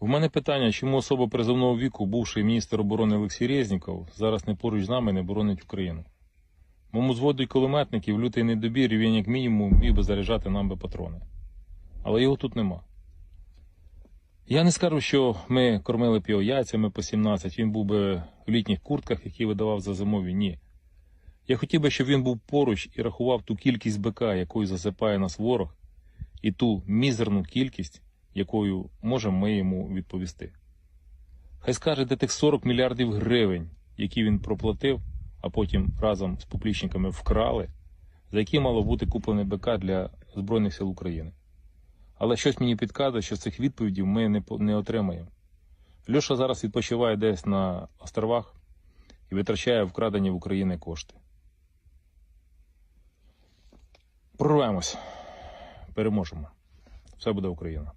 У мене питання, чому особа призовного віку, бувший міністр оборони Олексій Резніков, зараз не поруч з нами не боронить Україну. Моєму зводу кулеметників лютий недобір, він як мінімум міг би заряджати нам би патрони. Але його тут нема. Я не скажу, що ми кормили б його яйцями по 17, він був би в літніх куртках, які видавав за зимові. Ні. Я хотів би, щоб він був поруч і рахував ту кількість БК, якою засипає нас ворог, і ту мізерну кількість, якою можемо ми йому відповісти. Хай скаже, де тих 40 мільярдів гривень, які він проплатив, а потім разом з поплічниками вкрали, за які мало бути куплене БК для Збройних сил України. Але щось мені підказує, що цих відповідей ми не, не отримаємо. Льоша зараз відпочиває десь на островах і витрачає вкрадені в Україні кошти. Прорвемось. Переможемо. Все буде Україна.